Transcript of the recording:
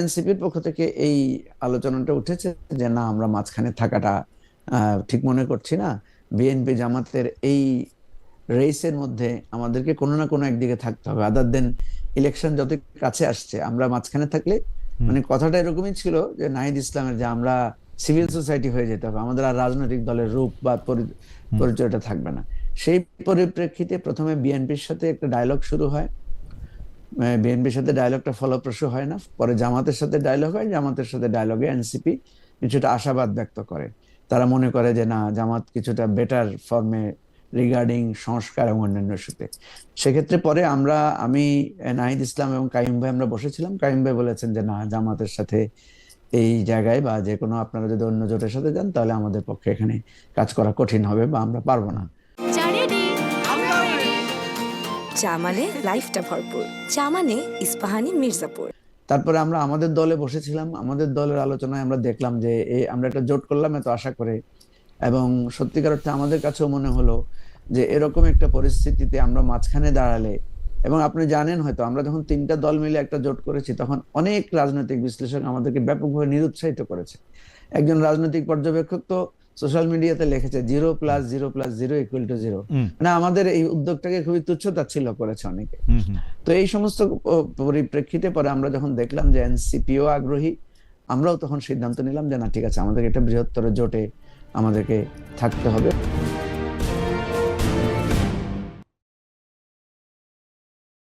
এনসিপির পক্ষ থেকে এই আলোচনাটা উঠেছে যে না আমরা মাঝখানে থাকাটা ঠিক মনে করছি না। বিএনপি জামাতের এই রেসের মধ্যে আমাদেরকে কোনো না কোনো একদিকে থাকতে হবে। আদার দেন ইলেকশন যত কাছে আসছে আমরা মাঝখানে থাকলে মানে কথাটা এরকমই ছিল যে নাহিদ ইসলামের যে আমরা সিভিল সোসাইটি হয়ে যেতে হবে আমাদের আর রাজনৈতিক দলের রূপ বা পরিচয়টা থাকবে না। সেই পরিপ্রেক্ষিতে প্রথমে বিএনপির সাথে একটা ডায়লগ শুরু হয়। বিএনপির সাথে ডায়লগটা ফলপ্রসূ হয় না। পরে জামাতের সাথে ডায়লগ হয়, জামাতের সাথে ডায়লগে এনসিপি কিছুটা আশাবাদ ব্যক্ত করে। তারা মনে করে যে, না, জামাত কিছুটা বেটার ফর্মে রিগার্ডিং সংস্কার এবং অন্যান্য ইস্যুতে। সেক্ষেত্রে পরে আমরা, আমি নাহিদ ইসলাম এবং কাইম ভাই আমরা বসেছিলাম। কাইম ভাই বলেছেন যে, না, জামাতের সাথে এই জায়গায় বা যে কোনো আপনারা যদি অন্য জোটের সাথে যান, তাহলে আমাদের পক্ষে এখানে কাজ করা কঠিন হবে বা আমরা পারব না। চা মানে লাইফটা ভরপুর। চা মানে ইস্পাহানি মির্জাপুর। তারপরে আমরা আমাদের দলে বসেছিলাম, আমাদের দলের আলোচনায় আমরা দেখলাম যে এই আমরা একটা জোট করলাম এত আশা করে। এবং সত্যিকার অর্থে আমাদের কাছেও মনে হলো যে এরকম একটা পরিস্থিতিতে আমরা মাঝখানে দাঁড়ালে, এবং আপনি জানেন হয়তো, আমরা যখন তিনটা দল মিলে একটা জোট করেছি, তখন অনেক রাজনৈতিক বিশ্লেষক আমাদেরকে ব্যাপকভাবে নিরুৎসাহিত করেছে। একজন রাজনৈতিক পর্যবেক্ষক তো সোশ্যাল মিডিয়াতে লিখেছে zero plus zero plus zero equal to zero. মানে আমাদের এই উদ্যোগটাকে খুবই তুচ্ছ তাচ্ছিল্য করেছে অনেকে। তো এই সমস্ত পরিপ্রেক্ষিতে পরে আমরা যখন দেখলাম যে এনসিপিও আগ্রহী আমরাও তখন সিদ্ধান্ত নিলাম যে না ঠিক আছে আমাদেরকে একটা বৃহত্তর জোটে আমাদেরকে থাকতে হবে।